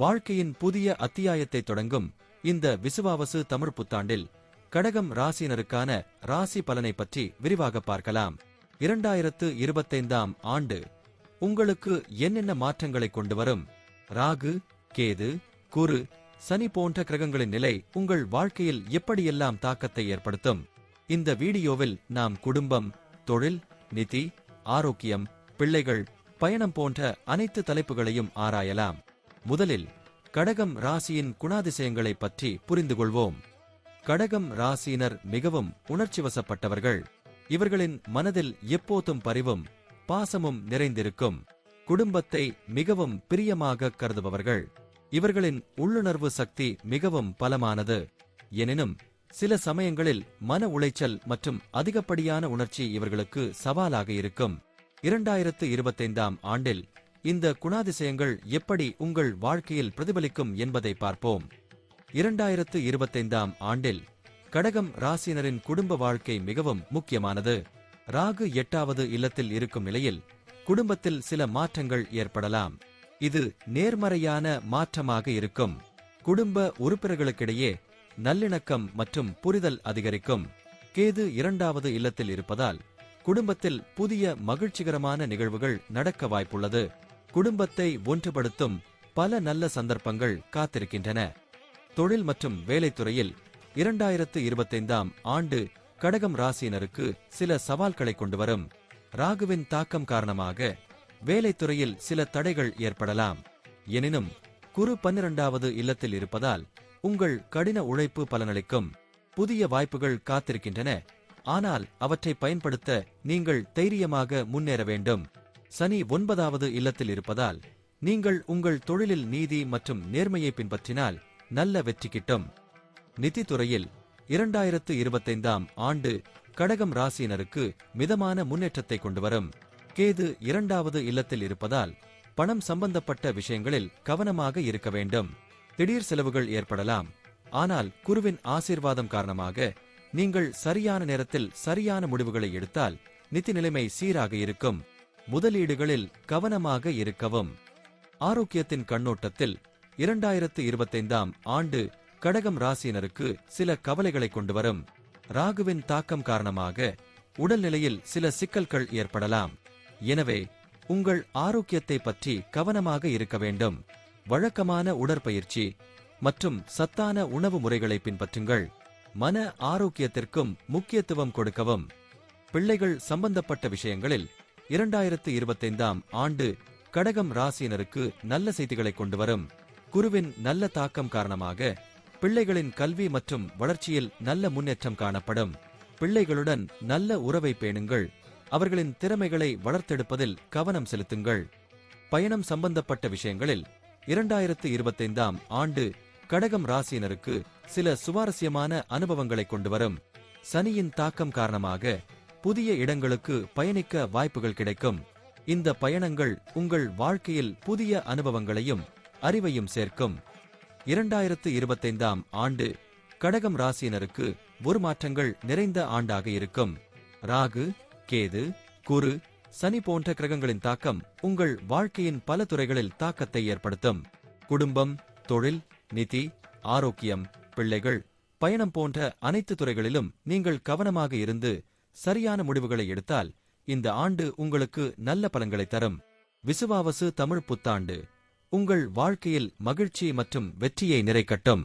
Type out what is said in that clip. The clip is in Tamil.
வாழ்க்கையின் புதிய அத்தியாயத்தை தொடங்கும் இந்த விசுவாவசு தமிழ் புத்தாண்டில் கடகம் ராசியினருக்கான ராசி பலனை பற்றி விரிவாக பார்க்கலாம். இரண்டாயிரத்து இருபத்தைந்தாம் ஆண்டு. உங்களுக்கு என்னென்ன மாற்றங்களை கொண்டு வரும்? ராகு கேது குரு சனி போன்ற கிரகங்களின் நிலை உங்கள் வாழ்க்கையில் எப்படியெல்லாம் தாக்கத்தை ஏற்படுத்தும்? இந்த வீடியோவில் நாம் குடும்பம் தொழில் நிதி ஆரோக்கியம் பிள்ளைகள் பயணம் போன்ற அனைத்து தலைப்புகளையும் ஆராயலாம். முதலில் கடகம் ராசியின் குணாதிசயங்களை பற்றி புரிந்து கொள்வோம் கடகம் ராசியினர் மிகவும் உணர்ச்சி வசப்பட்டவர்கள் இவர்களின் மனதில் எப்போதும் பரிவும் பாசமும் நிறைந்திருக்கும். குடும்பத்தை மிகவும் பிரியமாக கருதுபவர்கள். இவர்களின் உள்ளுணர்வு சக்தி மிகவும் பலமானது. எனினும் சில சமயங்களில் மன உளைச்சல் மற்றும் அதிகப்படியான உணர்ச்சி இவர்களுக்கு சவாலாக இருக்கும். இரண்டாயிரத்து இருபத்தைந்தாம் ஆண்டில் இந்த குணாதிசயங்கள் எப்படி உங்கள் வாழ்க்கையில் பிரதிபலிக்கும் என்பதை பார்ப்போம். இரண்டாயிரத்து இருபத்தைந்தாம் ஆண்டில் கடகம் ராசியினரின் குடும்ப வாழ்க்கை மிகவும் முக்கியமானது. ராகு எட்டாவது இல்லத்தில் இருக்கும் நிலையில் குடும்பத்தில் சில மாற்றங்கள் ஏற்படலாம். இது நேர்மறையான மாற்றமாக இருக்கும். குடும்ப உறுப்பினர்களுக்கிடையே நல்லிணக்கம் மற்றும் புரிதல் அதிகரிக்கும். கேது இரண்டாவது இல்லத்தில் இருப்பதால் குடும்பத்தில் புதிய மகிழ்ச்சிகரமான நிகழ்வுகள் நடக்க வாய்ப்புள்ளது. குடும்பத்தை ஒன்றுபடுத்தும் பல நல்ல சந்தர்ப்பங்கள் காத்திருக்கின்றன. தொழில் மற்றும் வேலைத்துறையில் இரண்டாயிரத்து இருபத்தைந்தாம் ஆண்டு கடகம் ராசியினருக்கு சில சவால்களை கொண்டு வரும். ராகுவின் தாக்கம் காரணமாக வேலைத்துறையில் சில தடைகள் ஏற்படலாம். எனினும் குரு பன்னிரண்டாவது இல்லத்தில் இருப்பதால் உங்கள் கடின உழைப்பு பலனளிக்கும். புதிய வாய்ப்புகள் காத்திருக்கின்றன. ஆனால் அவற்றை பயன்படுத்த நீங்கள் தைரியமாக முன்னேற வேண்டும். சனி ஒன்பதாவது இல்லத்தில் இருப்பதால் நீங்கள் உங்கள் தொழிலில் நீதி மற்றும் நேர்மையை பின்பற்றினால் நல்ல வெற்றி கிட்டும். நிதித்துறையில் இரண்டாயிரத்து இருபத்தைந்தாம் ஆண்டு கடகம் ராசியினருக்கு மிதமான முன்னேற்றத்தை கொண்டுவரும். கேது இரண்டாவது இல்லத்தில் இருப்பதால் பணம் சம்பந்தப்பட்ட விஷயங்களில் கவனமாக இருக்க வேண்டும். திடீர் செலவுகள் ஏற்படலாம். ஆனால் குருவின் ஆசீர்வாதம் காரணமாக நீங்கள் சரியான நேரத்தில் சரியான முடிவுகளை எடுத்தால் நிதி நிலைமை சீராக இருக்கும். முதலீடுகளில் கவனமாக இருக்கவும். ஆரோக்கியத்தின் கண்ணோட்டத்தில் இரண்டாயிரத்து இருபத்தைந்தாம் ஆண்டு கடகம் ராசியினருக்கு சில கவலைகளை கொண்டு வரும். ராகுவின் தாக்கம் காரணமாக உடல்நிலையில் சில சிக்கல்கள் ஏற்படலாம். எனவே உங்கள் ஆரோக்கியத்தை பற்றி கவனமாக இருக்க வேண்டும். வழக்கமான உடற்பயிற்சி மற்றும் சத்தான உணவு முறைகளை பின்பற்றுங்கள். மன ஆரோக்கியத்திற்கும் முக்கியத்துவம் கொடுக்கவும். பிள்ளைகள் சம்பந்தப்பட்ட விஷயங்களில் இரண்டாயிரத்து இருபத்தைந்தாம் ஆண்டு கடகம் ராசியினருக்கு நல்ல செய்திகளை கொண்டு வரும். குருவின் நல்ல தாக்கம் காரணமாக பிள்ளைகளின் கல்வி மற்றும் வளர்ச்சியில் நல்ல முன்னேற்றம் காணப்படும். பிள்ளைகளுடன் நல்ல உறவை பேணுங்கள். அவர்களின் திறமைகளை வளர்த்தெடுப்பதில் கவனம் செலுத்துங்கள். பயணம் சம்பந்தப்பட்ட விஷயங்களில் இரண்டாயிரத்து இருபத்தைந்தாம் ஆண்டு கடகம் ராசியினருக்கு சில சுவாரஸ்யமான அனுபவங்களை கொண்டு வரும். சனியின் தாக்கம் காரணமாக புதிய இடங்களுக்கு பயணிக்க வாய்ப்புகள் கிடைக்கும். இந்த பயணங்கள் உங்கள் வாழ்க்கையில் புதிய அனுபவங்களையும் அறிவையும் சேர்க்கும். இரண்டாயிரத்து இருபத்தைந்தாம் ஆண்டு கடகம் ராசியினருக்கு ஒரு மாற்றங்கள் நிறைந்த ஆண்டாக இருக்கும். ராகு கேது குரு சனி போன்ற கிரகங்களின் தாக்கம் உங்கள் வாழ்க்கையின் பல துறைகளில் தாக்கத்தை ஏற்படுத்தும். குடும்பம் தொழில் நிதி ஆரோக்கியம் பிள்ளைகள் பயணம் போன்ற அனைத்து துறைகளிலும் நீங்கள் கவனமாக இருந்து சரியான முடிவுகளை எடுத்தால் இந்த ஆண்டு உங்களுக்கு நல்ல பலன்களை தரும். விசுவாவசு தமிழ் புத்தாண்டு. உங்கள் வாழ்க்கையில் மகிழ்ச்சி மற்றும் வெற்றியை நிறைக்கட்டும்.